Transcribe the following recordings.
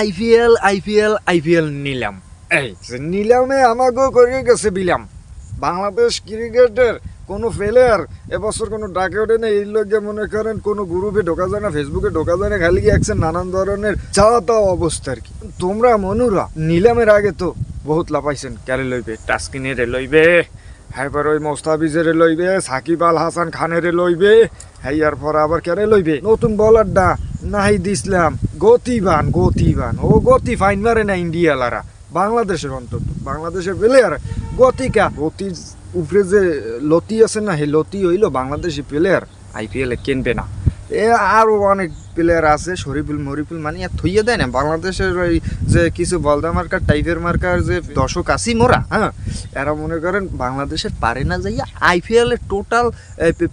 IPL IPL IPL নিলাম। এই নিলামে আমাকেও করে গেছে বিলাম। বাংলাদেশ ক্রিকেটের কোনো প্লেয়ার এবছর কোনো ডাকে ওঠে না এই লোকে মনে করেন কোনো গ্রুপে ঢোকা যায় না ফেসবুকে ঢোকা যায় না, খালি একছেন নানান ধরনের চাওয়া তাওয়া অবস্থা আর কি। তোমরা মনুরা, নিলামের আগে তো বহুত লাপাইছেন ক্যারে লইবে? টাস্কিনেরে লইবে? হ্যাঁ ওই মোস্তাফিজেরে লইবে? সাকিব আল হাসান খানেরে লইবে? হ্যাঁ পর আবার কেড়ে লইবে? নতুন বলারটা নাহি দিসলাম গতিবান গতিবান। ও গতি ফাইন মারে না ইন্ডিয়ালারা বাংলাদেশের অন্তত। বাংলাদেশের প্লেয়ার গতিকা। গতির উপরে যে লতি আছে না, সেই লতি হইল বাংলাদেশি প্লেয়ার আইপিএলে কিনবে না। এ আরও অনেক প্লেয়ার আছে, শরীফুল, মরিফুল মানে আর থইয়ে দেয় না। বাংলাদেশের ওই যে কিছু বলদা মার্কার টাইপের মার্কার যে দর্শক আছি মোরা হ্যাঁ এরা মনে করেন বাংলাদেশের পারে না যাইয়া আইপিএল এর টোটাল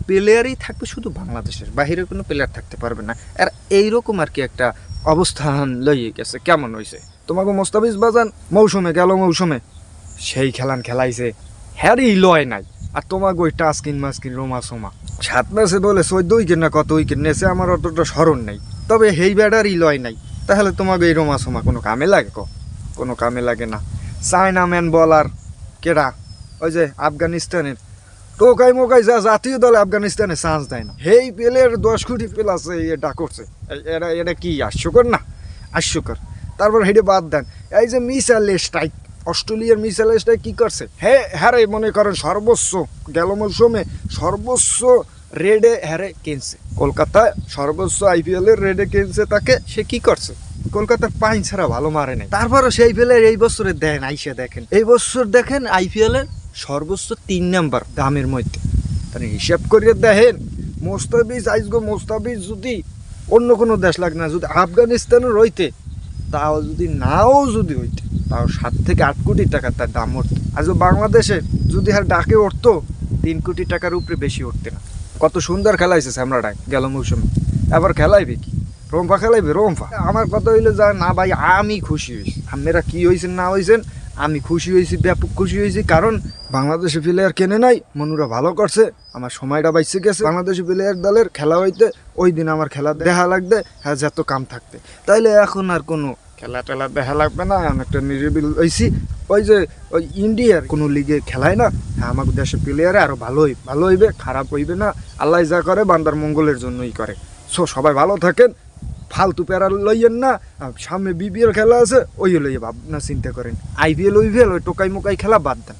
প্লেয়ারই থাকবে শুধু বাংলাদেশের। বাইরে কোনো প্লেয়ার থাকতে পারবে না। আর এইরকম আর কি একটা অবস্থান লইয়ে গেছে। কেমন হয়েছে তোমাকে মোস্তাফিজ বাজান মৌসুমে গেল মৌসুমে। সেই খেলান খেলাইছে। হ্যারি লয় নাই। আর তোমাকে ওই টাস্কিন মাস্কিন রোমা সোমা। সাত ম্যাচে বলে চোদ্দ উইকেট না কত উইকেট নেছে আমার অতটা স্মরণ নেই। তবে হেই ব্যাটারই লয় নাই। তাহলে তোমাকে এই রোমা সোমা কোনো কামে লাগে ক? কোনো কামে লাগে না। চায়না ম্যান বলার কেডা? ওই যে আফগানিস্তানের টোকাই মোকাই যা জাতীয় দলে আফগানিস্তানে চান্স দেয় না। হেই পেলের দশ কোটি প্লাস এটা করছে। এ- এরা এটা কি হাস্যকর না? হাস্যকর। তারপর হেঁটে বাদ দেন। এই যে মিসাইল স্ট্রাইক, অস্ট্রেলিয়ার মিসাইল স্ট্রাইক কী করছে? হে হ্যারে মনে করেন সর্বোচ্চ গেল মৌসুমে সর্বোচ্চ রেডে হ্যারে কিনছে। কলকাতায় সর্বোচ্চ আইপিএল এর রেডে কিনছে তাকে, সে কি করছে? কলকাতার পাইন ছাড়া ভালো মারে নাই। তারপরও সেই প্লেয়ার এই বছরে দেন, আইসে দেখেন। এই বছর দেখেন আইপিএল এর সর্বোচ্চ তিন নাম্বার দামের মধ্যে। তাহলে হিসাব করিয়ে দেখেন, মোস্তাফিজ আইসগো মোস্তাফিজ যদি অন্য কোনো দেশ লাগে না, যদি আফগানিস্তানের রইতে, তাও যদি নাও যদি হইতে, তাও সাত থেকে আট কোটি টাকা তার দাম উঠতো। আজকে বাংলাদেশে যদি আর ডাকে উঠতো, তিন কোটি টাকার উপরে বেশি উঠতে না। কত সুন্দর খেলাইছে স্যামরাটায় গেল মৌসুমে। এবার খেলাইবে কি? রম্পা খেলাইবে রম্পা আমার কথা হইল যা, না ভাই, আমি খুশি হয়েছি আপনারা কি হয়েছেন না হয়েছেন আমি খুশি হয়েছি, ব্যাপক খুশি হয়েছি, কারণ বাংলাদেশি প্লেয়ার কেনে নাই, মনুরা ভালো করছে, আমার সময়টা বাইসে গেছে। বাংলাদেশি প্লেয়ার দলের খেলা হইতে, ওই দিন আমার খেলা দেখা লাগবে হ্যাঁ যত কাম থাকতে। তাইলে এখন আর কোনো খেলা টেলা দেখা লাগবে না, আমি একটা নিরিবিল হয়েছি ওই যে, ওই ইন্ডিয়ার কোনো লিগে খেলায় না হ্যাঁ আমাদের দেশের প্লেয়ারে আরও ভালো হই, ভালো হইবে, খারাপ হইবে না। আল্লাহ যা করে, বান্দার মঙ্গলের জন্যই করে। সো, সবাই ভালো থাকেন ফালতু প্যারা লইয়েন না সামনে বিপিএল খেলা আছে ওই লইয়ে ভাবনা চিন্তা করেন। আইপিএল ওইপিএল ওই টোকাই মোকাই খেলা বাদ দেন।